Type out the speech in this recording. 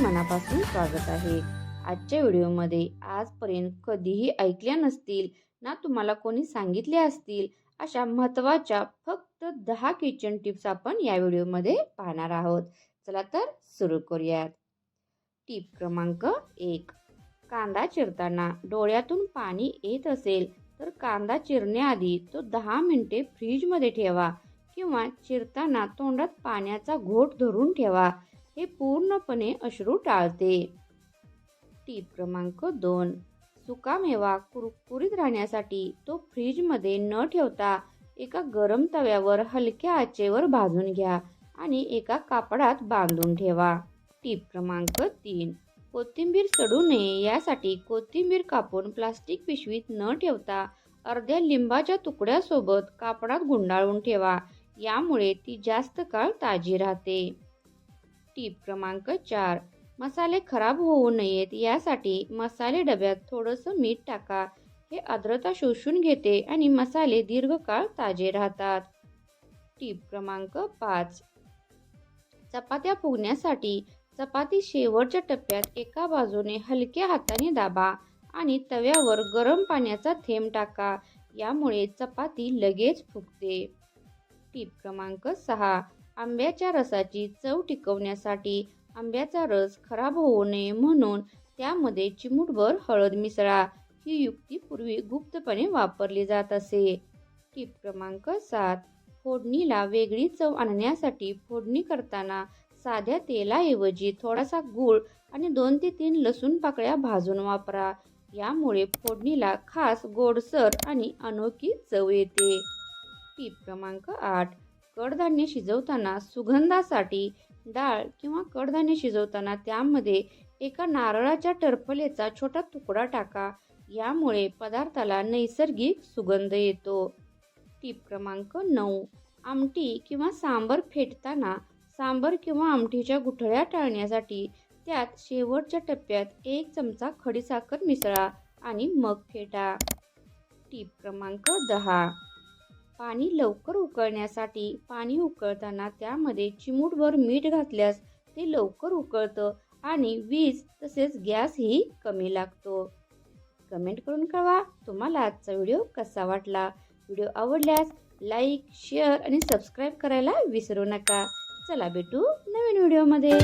मनापासून स्वागत आहे. आजच्या व्हिडिओमध्ये आजपर्यंत कधीही ऐकल्या नसतील ना तुम्हाला कोणी सांगितले असतील अशा महत्त्वाच्या फक्त दहा किचन टिप्स आपण या व्हिडिओमध्ये पाहणार आहोत. चला तर सुरू करूयात. टिप क्रमांक एक. कांदा चिरताना डोळ्यातून पाणी येत असेल तर कांदा चिरण्याआधी तो दहा मिनिटे फ्रीजमध्ये ठेवा. किंवा चिरताना तोंडात पाण्याचा घोट धरून ठेवा. हे पूर्णपणे अश्रू टाळते. टीप क्रमांक दोन. सुकामेवा कुरकुरीत राहण्यासाठी तो फ्रीजमध्ये न ठेवता एका गरम तव्यावर हलक्या आचेवर भाजून घ्या आणि एका कापडात बांधून ठेवा. टीप क्रमांक तीन. कोथिंबीर सडू नये यासाठी कोथिंबीर कापून प्लास्टिक पिशवीत न ठेवता अर्ध्या लिंबाच्या तुकड्यासोबत कापडात गुंडाळून ठेवा. यामुळे ती जास्त काळ ताजी राहते. टीप क्रमांक चार मसाले खराब होऊ नयेत यासाठी मसाले डब्यात थोडंसं मीठ टाका. हे आर्द्रता शोषून घेते आणि मसाले दीर्घकाळ ताजे राहतात. टीप क्रमांक पाच चपात्या फुगण्यासाठी चपाती शेवटच्या टप्प्यात एका बाजूने हलक्या हाताने दाबा आणि तव्यावर गरम पाण्याचा थेंब टाका. यामुळे चपाती लगेच फुगते. टीप क्रमांक सहा. आंब्याच्या रसाची चव टिकवण्यासाठी आंब्याचा रस खराब होऊ नये म्हणून त्यामध्ये चिमूटभर हळद मिसळा. ही युक्ती पूर्वी गुप्तपणे वापरली जात असे. टीप क्रमांक सात. फोडणीला वेगळी चव आणण्यासाठी फोडणी करताना साध्या तेलाऐवजी थोडासा गूळ आणि दोन ते तीन लसूण पाकळ्या भाजून वापरा. यामुळे फोडणीला खास गोडसर आणि अनोखी चव येते. टीप क्रमांक आठ. कडधान्य शिजवताना सुगंधासाठी डाळ किंवा कडधान्य शिजवताना त्यामध्ये एका नारळाच्या टरफलेचा छोटा तुकडा टाका. यामुळे पदार्थाला नैसर्गिक सुगंध येतो. टीप क्रमांक नऊ. आमटी किंवा सांबर फेटताना सांबर किंवा आमटीच्या गुठळ्या टाळण्यासाठी त्यात शेवटच्या टप्प्यात एक चमचा खडीसाखर मिसळा आणि मग फेटा. टीप क्रमांक दहा. पाणी लवकर उकळण्यासाठी पाणी उकळताना त्यामध्ये चिमूटभर मीठ घातल्यास ते लवकर उकळतं आणि वीज तसेच गॅसही कमी लागतो. कमेंट करून कळवा तुम्हाला आजचा व्हिडिओ कसा वाटला? व्हिडिओ आवडल्यास लाईक शेअर आणि सबस्क्राईब करायला विसरू नका. चला भेटू नवीन व्हिडिओमध्ये.